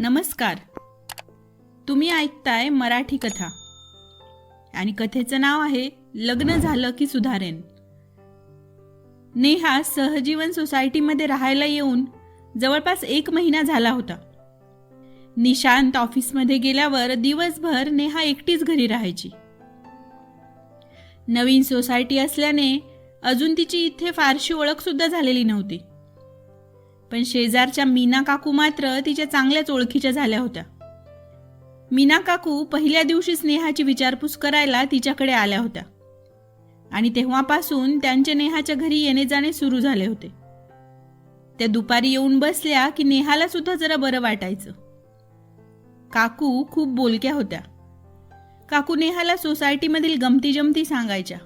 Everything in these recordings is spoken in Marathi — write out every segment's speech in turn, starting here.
नमस्कार. तुम्ही ऐकताय मराठी कथा. आणि कथेचं नाव आहे लग्न झालं की सुधारेन. नेहा सहजीवन सोसायटीमध्ये राहायला येऊन जवळपास एक महिना झाला होता. निशांत ऑफिसमध्ये गेल्यावर दिवसभर नेहा एकटीच घरी राहायची. नवीन सोसायटी असल्याने अजून तिची इथे फारशी ओळख सुद्धा झालेली नव्हती. पण शेजारच्या मीना काकू मात्र तिच्या चांगल्याच ओळखीच्या झाल्या होत्या. मीना काकू पहिल्या दिवशी स्नेहाची विचारपूस करायला तिच्याकडे आल्या होत्या. आणि तेव्हापासून त्यांचे नेहाच्या घरी येणे जाणे सुरू झाले होते. त्या दुपारी येऊन बसल्या की नेहाला सुद्धा जरा बरं वाटायचं. काकू खूप बोलक्या होत्या. काकू नेहाला सोसायटीमधील गमती जमती सांगायच्या.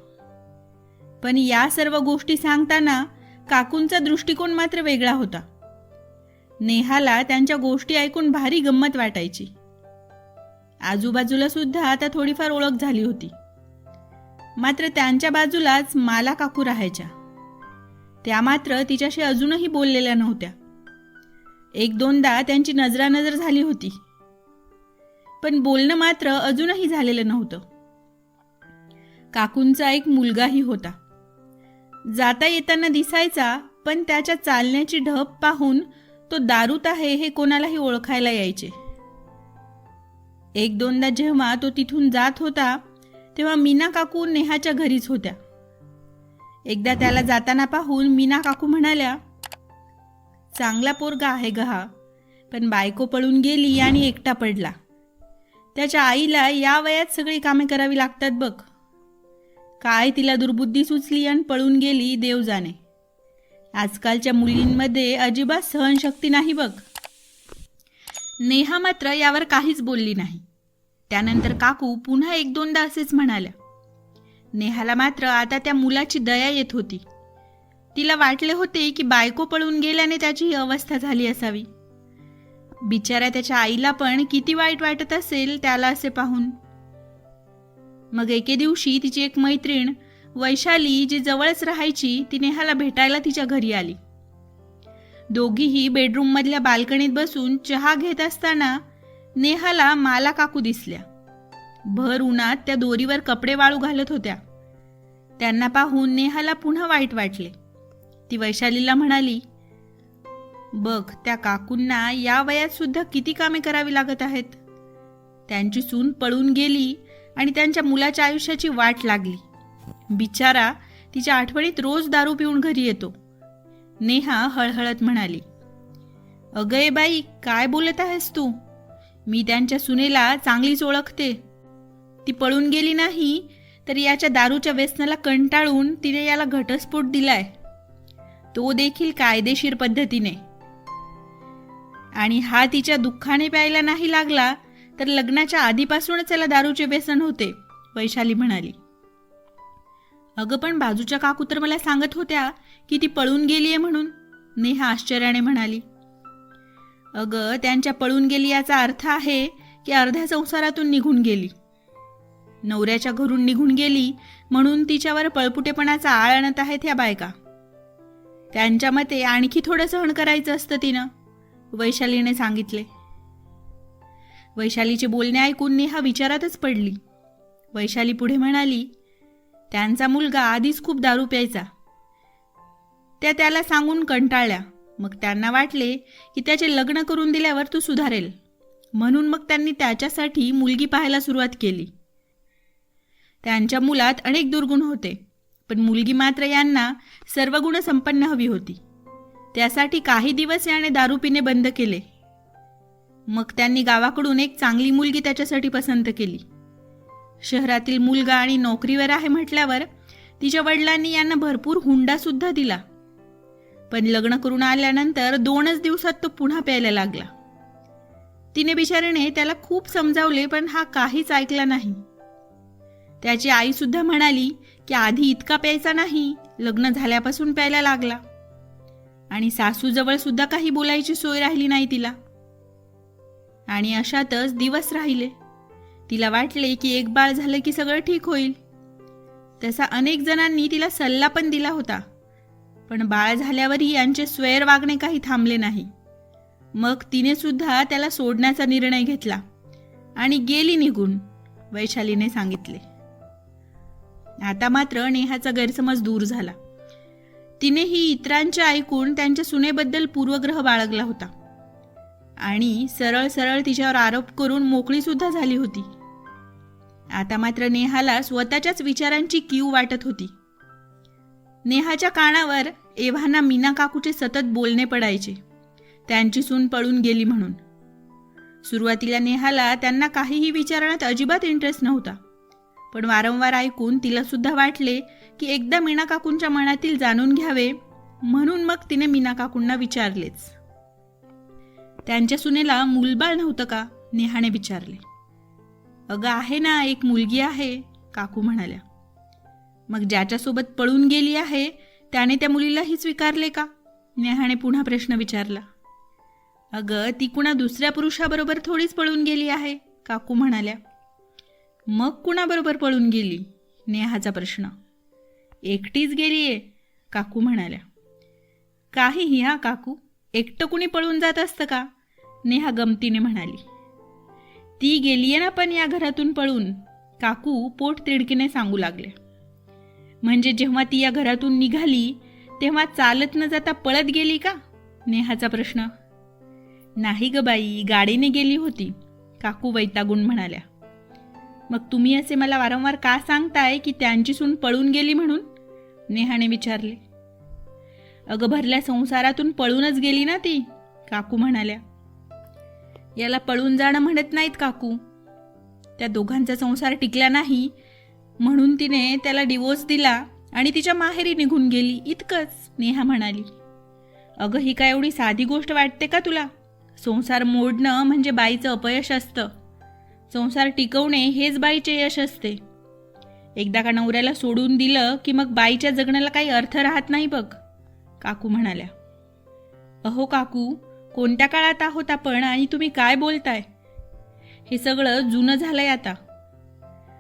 पण या सर्व गोष्टी सांगताना काकूंचा दृष्टिकोन मात्र वेगळा होता. नेहाला त्यांच्या गोष्टी ऐकून भारी गंमत वाटायची. आजूबाजूला सुद्धा आता थोडीफार ओळख झाली होती. मात्र त्यांच्या बाजूलाच माला काकू राहायच्या. त्या मात्र तिच्याशी अजूनही बोललेल्या नव्हत्या. एक दोनदा त्यांची नजरानजर झाली होती. पण बोलणं मात्र अजूनही झालेलं नव्हतं. काकूंचा एक मुलगाही होता. जाता येताना दिसायचा पण त्याच्या चालण्याची ढब पाहून तो दारूत आहे हे कोणालाही ओळखायला यायचे. एक दोनदा जेव्हा तो तिथून जात होता तेव्हा मीना काकू नेहाच्या घरीच होत्या. एकदा त्याला जाताना पाहून मीना काकू म्हणाल्या चांगला पोरगा आहे ग हा पण बायको पळून गेली आणि एकटा पडला. त्याच्या आईला या वयात सगळी कामे करावी लागतात बघ. काय तिला दुर्बुद्धी सुचली आणि पळून गेली देव जाणे आजकालच्या मुलींमध्ये अजिबात सहनशक्ती नाही बघ. नेहा मात्र यावर काहीच बोलली नाही. त्यानंतर काकू पुन्हा एक दोनदा असेच म्हणाल्या. नेहाला मात्र आता त्या मुलाची दया येत होती. तिला वाटले होते की बायको पळून गेल्याने त्याची ही अवस्था झाली असावी. बिचाऱ्या त्याच्या आईला पण किती वाईट वाटत असेल त्याला असे पाहून. मग एके दिवशी तिची एक मैत्रीण वैशाली जी जवळच राहायची ती नेहाला भेटायला तिच्या घरी आली. दोघीही बेडरूममधल्या बाल्कनीत बसून चहा घेत असताना नेहाला माला काकू दिसल्या. भर उन्हात त्या दोरीवर कपडे वाळू घालत होत्या. त्यांना पाहून नेहाला पुन्हा वाईट वाटले. ती वैशालीला म्हणाली बघ त्या काकूंना या वयात सुद्धा किती कामे करावी लागत आहेत. त्यांची सून पळून गेली आणि त्यांच्या मुलाच्या आयुष्याची वाट लागली. बिचारा तिच्या आठवणीत रोज दारू पिऊन घरी येतो. नेहा हळहळत म्हणाली अगय बाई काय बोलत आहेस तू? मी त्यांच्या सुनेला चांगलीच ओळखते. ती पळून गेली नाही तर याच्या दारूच्या व्यसनाला कंटाळून तिने याला घटस्फोट दिलाय. तो देखील कायदेशीर पद्धतीने. आणि हा तिच्या दुःखाने प्यायला नाही लागला तर लग्नाच्या आधीपासूनच त्याला दारूचे व्यसन होते वैशाली म्हणाली. अगं पण बाजूच्या काकू तर मला सांगत होत्या की ती पळून गेलीये म्हणून. नेहा आश्चर्याने म्हणाली. अगं त्यांच्या पळून गेली याचा अर्थ आहे की अर्ध्या संसारातून निघून गेली. नवऱ्याच्या घरून निघून गेली म्हणून तिच्यावर पळपुटेपणाचा आळ आणत आहेत ह्या बायका. त्यांच्या मते आणखी थोडं सहन करायचं असतं तिनं वैशालीने सांगितले. वैशालीचे बोलणे ऐकून नेहा विचारातच पडली. वैशाली पुढे म्हणाली त्यांचा मुलगा आधीच खूप दारू प्यायचा. त्या त्याला सांगून कंटाळल्या. मग त्यांना वाटले की त्याचे लग्न करून दिल्यावर तू सुधारेल. म्हणून मग त्यांनी त्याच्यासाठी मुलगी पाहायला सुरुवात केली. त्यांच्या मुलात अनेक दुर्गुण होते पण मुलगी मात्र यांना सर्व गुण संपन्न हवी होती. त्यासाठी काही दिवस याने दारू पिणे बंद केले. मग त्यांनी गावाकडून एक चांगली मुलगी त्याच्यासाठी पसंत केली. शहरातील मुलगा आणि नोकरीवर आहे म्हटल्यावर तिच्या वडिलांनी यांना भरपूर हुंडा सुद्धा दिला. पण लग्न करून आल्यानंतर दोनच दिवसात तो पुन्हा प्यायला लागला. तिने बिचारीने त्याला खूप समजावले पण हा काहीच ऐकला नाही. त्याची आई सुद्धा म्हणाली की आधी इतका प्यायचा नाही लग्न झाल्यापासून प्यायला लागला. आणि सासूजवळ सुद्धा काही बोलायची सोय राहिली नाही तिला. आणि अशातच दिवस राहिले. तिला वाटले की एक बाळ झालं की सगळं ठीक होईल. तसा अनेक जणांनी तिला सल्ला पण दिला होता. पण बाळ झाल्यावरही यांचे स्वैर वागणे काही थांबले नाही. मग तिने सुद्धा त्याला सोडण्याचा निर्णय घेतला आणि गेली निघून वैशालीने सांगितले. आता मात्र नेहाचा गैरसमज दूर झाला. तिनेही इतरांच्या ऐकून त्यांच्या सुनेबद्दल पूर्वग्रह बाळगला होता. आणि सरळ सरळ तिच्यावर आरोप करून मोकळी सुद्धा झाली होती. आता मात्र नेहाला स्वतःच्याच विचारांची कीव वाटत होती. नेहाच्या कानावर एव्हाना मीना काकूचे सतत बोलणे पडायचे. त्यांची सून पळून गेली म्हणून. सुरुवातीला नेहाला त्यांना काहीही विचारण्यात अजिबात इंटरेस्ट नव्हता. पण वारंवार ऐकून तिला सुद्धा वाटले की एकदा मीना काकूंच्या मनातील जाणून घ्यावे म्हणून मग तिने मीना काकूंना विचारलेच. त्यांच्या सुनेला मूलबाळ नव्हतं का? नेहाने विचारले. अगं आहे ना एक मुलगी आहे काकू म्हणाल्या. मग ज्याच्यासोबत पळून गेली आहे त्याने त्या मुलीलाही स्वीकारले का? नेहाने पुन्हा प्रश्न विचारला. अगं ती कुणा दुसऱ्या पुरुषाबरोबर थोडीच पळून गेली आहे काकू म्हणाल्या. मग कुणाबरोबर पळून गेली? नेहाचा प्रश्न. एकटीच गेलीये काकू म्हणाल्या. काहीही हा काकू. एकटं कुणी पळून जात असतं का? नेहा गमतीने म्हणाली ती गेलीये ना पण या घरातून पळून? काकू पोट तिडकीने सांगू लागले म्हणजे जेव्हा ती या घरातून निघाली तेव्हा चालत न जाता पळत गेली का? नेहाचा प्रश्न नाही ग बाई गाडीने गेली होती. काकू वैतागून म्हणाल्या मग तुम्ही असे मला वारंवार का सांगताय की त्यांची सून पळून गेली म्हणून? नेहाने विचारले अगं भरल्या संसारातून पळूनच गेली ना ती? काकू म्हणाल्या याला पळून जाणं म्हणत नाहीत काकू. त्या दोघांचा संसार टिकला नाही. म्हणून तिने त्याला डिवोर्स दिला आणि तिच्या माहेरी निघून गेली. इतकंच नेहा म्हणाली. अगं ही काय एवढी साधी गोष्ट वाटते का तुला? संसार मोडणं म्हणजे बाईचं अपयश असतं. संसार टिकवणे हेच बाईचे यश असते. एकदा का नवऱ्याला सोडून दिलं की मग बाईच्या जगण्याला काही अर्थ राहत नाही बघ काकू म्हणाल्या. अहो काकू कोणत्या काळात आहोत आपण आणि तुम्ही काय बोलताय? हे सगळं जुनं झालंय आता.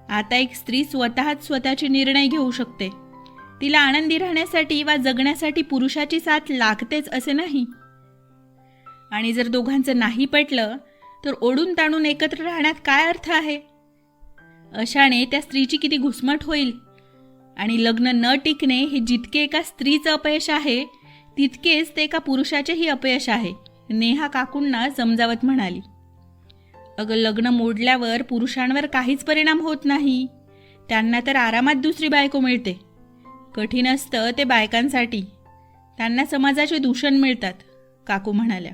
आता एक स्त्री स्वतःच स्वतःचे निर्णय घेऊ शकते. तिला आनंदी राहण्यासाठी वा जगण्यासाठी पुरुषाची साथ लागतेच असे नाही. आणि जर दोघांचं नाही पटलं तर ओढून ताणून एकत्र राहण्यात काय अर्थ आहे? अशाने त्या स्त्रीची किती घुसमट होईल. आणि लग्न न टिकणे हे जितके एका स्त्रीचं अपयश आहे तितकेच ते एका पुरुषाचेही अपयश आहे. नेहा काकूंना समजावत म्हणाली अगं लग्न मोडल्यावर पुरुषांवर काहीच परिणाम होत नाही. त्यांना तर आरामात दुसरी बायको मिळते. कठीण असतं ते बायकांसाठी. त्यांना समाजाचे दूषण मिळतात काकू म्हणाल्या.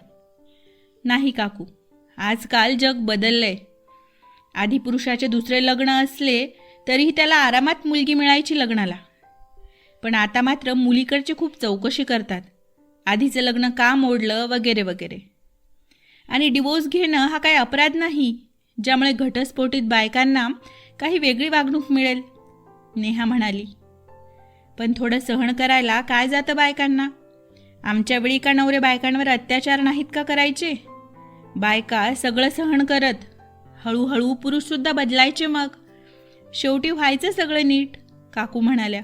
नाही काकू आजकाल जग बदललंय. आधी पुरुषाचे दुसरे लग्न असले तरीही त्याला आरामात मुलगी मिळायची लग्नाला. पण आता मात्र मुलीकडची खूप चौकशी करतात. आधीचं लग्न का मोडलं वगैरे वगैरे. आणि डिवोर्स घेणं हा काही अपराध नाही ज्यामुळे घटस्फोटीत बायकांना काही वेगळी वागणूक मिळेल नेहा म्हणाली. पण थोडं सहन करायला काय जातं बायकांना? आमच्या वेळी का नवरे बायकांवर अत्याचार नाहीत का करायचे? बायका सगळं सहन करत हळूहळू पुरुषसुद्धा बदलायचे मग. शेवटी व्हायचं सगळं नीट काकू म्हणाल्या.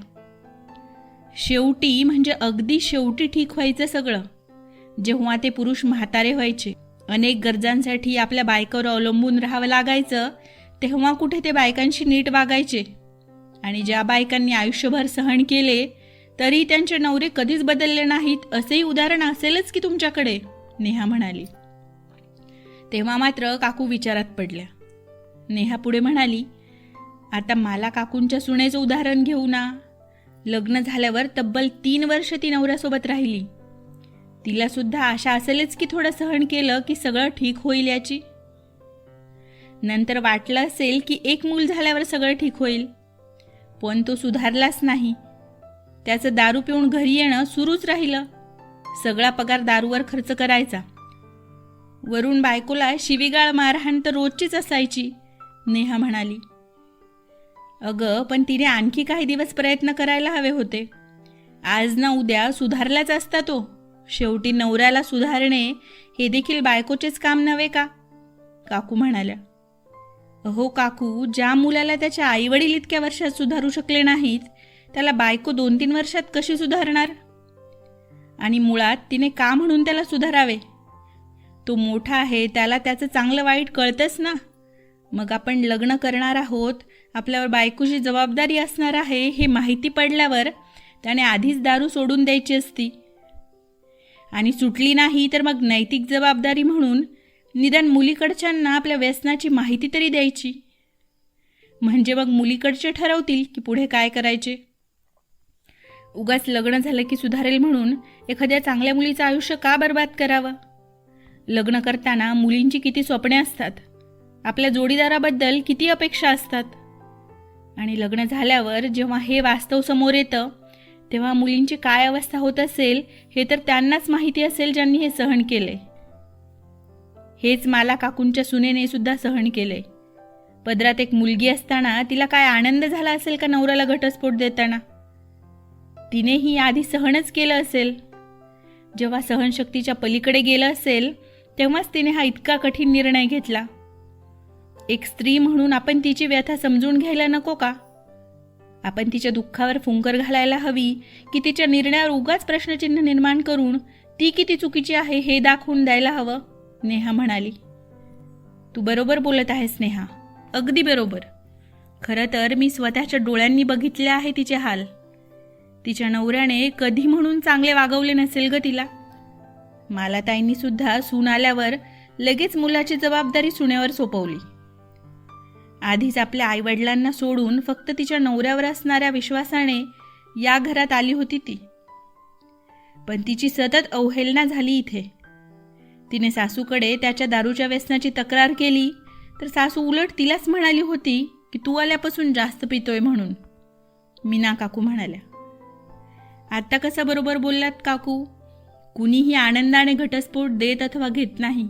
शेवटी म्हणजे अगदी शेवटी ठीक व्हायचं सगळं. जेव्हा ते पुरुष म्हातारे व्हायचे अनेक गरजांसाठी आपल्या बायकावर अवलंबून राहावं लागायचं तेव्हा कुठे ते बायकांशी नीट वागायचे. आणि ज्या बायकांनी आयुष्यभर सहन केले तरी त्यांचे नवरे कधीच बदलले नाहीत असेही उदाहरण असेलच की तुमच्याकडे नेहा म्हणाली. तेव्हा मात्र काकू विचारात पडल्या. नेहा पुढे म्हणाली आता मला काकूंच्या सुनेचं उदाहरण घेऊ ना. लग्न झाल्यावर तब्बल तीन वर्ष ती नवऱ्यासोबत राहिली. तिला सुद्धा आशा असेलच की थोडं सहन केलं की सगळं ठीक होईल याची. नंतर वाटलं असेल की एक मूल झाल्यावर सगळं ठीक होईल. पण तो सुधारलाच नाही. त्याचं दारू पिऊन घरी येणं सुरूच राहिलं. सगळा पगार दारूवर खर्च करायचा. वरून बायकोला शिवीगाळ मारहाण तर रोजचीच असायची नेहा म्हणाली. अगं पण तिने आणखी काही दिवस प्रयत्न करायला हवे होते. आज ना उद्या सुधारलाच असता तो. शेवटी नवऱ्याला सुधारणे हे देखील बायकोचेच काम नव्हे का? काकू म्हणाल्या. अहो काकू ज्या मुलाला त्याच्या आईवडील इतक्या वर्षात सुधारू शकले नाहीत त्याला बायको दोन तीन वर्षात कशी सुधारणार? आणि मुळात तिने का म्हणून त्याला सुधारावे? तो मोठा आहे त्याला त्याचं चांगलं वाईट कळतंच ना. मग आपण लग्न करणार आहोत आपल्यावर बायकोची जबाबदारी असणार आहे हे माहिती पडल्यावर त्याने आधीच दारू सोडून द्यायची असती. आणि सुटली नाही तर मग नैतिक जबाबदारी म्हणून निदान मुलीकडच्यांना आपल्या व्यसनाची माहिती तरी द्यायची. म्हणजे मग मुलीकडचे ठरवतील की पुढे काय करायचे. उगाच लग्न झालं की सुधारेल म्हणून एखाद्या चांगल्या मुलीचं आयुष्य का बर्बाद करावं? लग्न करताना मुलींची किती स्वप्ने असतात? आपल्या जोडीदाराबद्दल किती अपेक्षा असतात? आणि लग्न झाल्यावर जेव्हा हे वास्तव समोर येतं तेव्हा मुलींची काय अवस्था होत असेल हे तर त्यांनाच माहिती असेल ज्यांनी हे सहन केले. हेच मला काकूंच्या सुनेने सुद्धा सहन केले. पदरात एक मुलगी असताना तिला काय आनंद झाला असेल का नवऱ्याला घटस्फोट देताना? तिनेही आधी सहनच केलं असेल. जेव्हा सहनशक्तीच्या पलीकडे गेलं असेल तेव्हाच तिने हा इतका कठीण निर्णय घेतला. एक स्त्री म्हणून आपण तिची व्यथा समजून घ्यायला नको का? आपण तिच्या दुःखावर फुंकर घालायला हवी की तिच्या निर्णयावर उगाच प्रश्नचिन्ह निर्माण करून ती किती चुकीची आहे हे दाखवून द्यायला हवं? नेहा म्हणाली. तू बरोबर बोलत आहेस नेहा. अगदी बरोबर. खरं तर मी स्वतःच्या डोळ्यांनी बघितले आहे तिचे हाल. तिच्या नवऱ्याने कधी म्हणून चांगले वागवले नसेल ग तिला. मालाताईंनी सुद्धा सून आल्यावर लगेच मुलाची जबाबदारी सुनेवर सोपवली. आधीच आपल्या आईवडिलांना सोडून फक्त तिच्या नवऱ्यावर असणाऱ्या विश्वासाने या घरात आली होती ती. पण तिची सतत अवहेलना झाली इथे. तिने सासूकडे त्याच्या दारूच्या व्यसनाची तक्रार केली तर सासू उलट तिलाच म्हणाली होती की तू आल्यापासून जास्त पितोय म्हणून. मीना काकू म्हणाल्या. आत्ता कसा बरोबर बोललात काकू? कुणीही आनंदाने घटस्फोट देत अथवा घेत नाही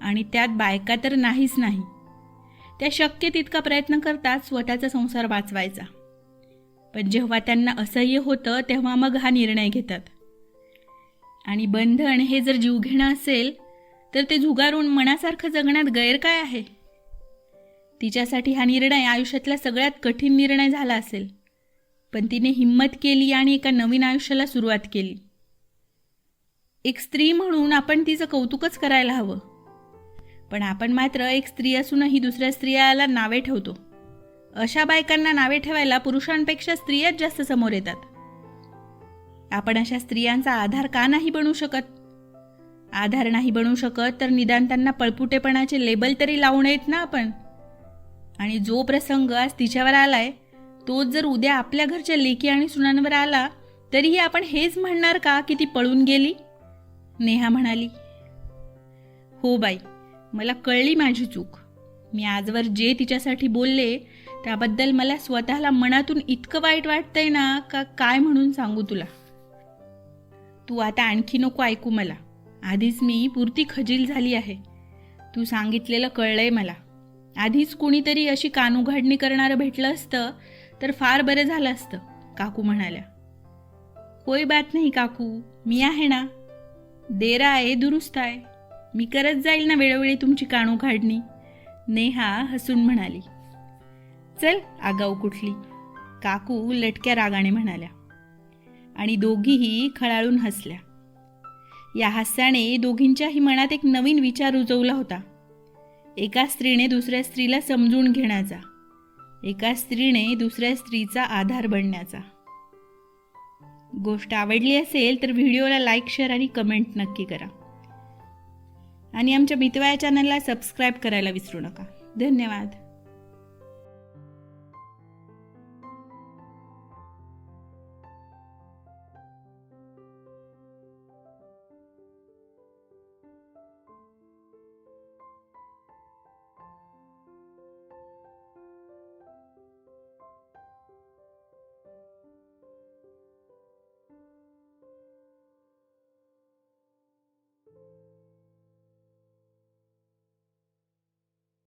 आणि त्यात बायका तर नाहीच नाही. त्या शक्य तितका प्रयत्न करतात स्वतःचा संसार वाचवायचा. पण जेव्हा त्यांना असह्य होतं तेव्हा मग हा निर्णय घेतात. आणि बंधन हे जर जीवघेणं असेल तर ते झुगारून मनासारखं जगण्यात गैर काय आहे? तिच्यासाठी हा निर्णय आयुष्यातला सगळ्यात कठीण निर्णय झाला असेल. पण तिने हिंमत केली आणि एका नवीन आयुष्याला सुरुवात केली. एक स्त्री म्हणून आपण तिचं कौतुकच करायला हवं. पण आपण मात्र एक स्त्री असूनही दुसऱ्या स्त्रियाला नावे ठेवतो. अशा बायकांना नावे ठेवायला पुरुषांपेक्षा स्त्रियाच जास्त समोर येतात. आपण अशा स्त्रियांचा आधार का नाही बनू शकत? आधार नाही बनू शकत तर निदान त्यांना पळपुटेपणाचे लेबल तरी लावू नयेत ना आपण? आणि जो प्रसंग आज तिच्यावर आलाय तोच जर उद्या आपल्या घरच्या लेकी आणि सुनांवर आला तरीही आपण हेच म्हणणार का की ती पळून गेली? नेहा म्हणाली हो बाई मला कळली माझी चूक. मी आजवर जे तिच्यासाठी बोलले त्याबद्दल मला स्वतःला मनातून इतकं वाईट वाटतंय ना का काय म्हणून सांगू तुला? तू आता आणखी नको ऐकू मला. आधीच मी पुरती खजील झाली आहे. तू सांगितलेलं कळलंय मला. आधीच कुणीतरी अशी कानुघाडणी करणारं भेटलं असतं तर फार बरं झालं असतं काकू म्हणाल्या. कोई बात नाही काकू मी आहे ना. देरा आहे दुरुस्त आहे. मी करत जाईल ना वेळोवेळी तुमची काणू काढणी नेहा हसून म्हणाली. चल आगाऊ कुठली? काकू लटक्या रागाने म्हणाल्या. आणि दोघीही खळाळून हसल्या. या हास्याने दोघींच्याही मनात एक नवीन विचार रुजवला होता. एका स्त्रीने दुसऱ्या स्त्रीला समजून घेण्याचा. एका स्त्रीने दुसऱ्या स्त्रीचा आधार बनण्याचा. गोष्ट आवडली असेल तर व्हिडिओला लाईक शेअर आणि कमेंट नक्की करा. आणि आमच्या बितवाया चॅनलला सबस्क्राईब करायला विसरू नका. धन्यवाद.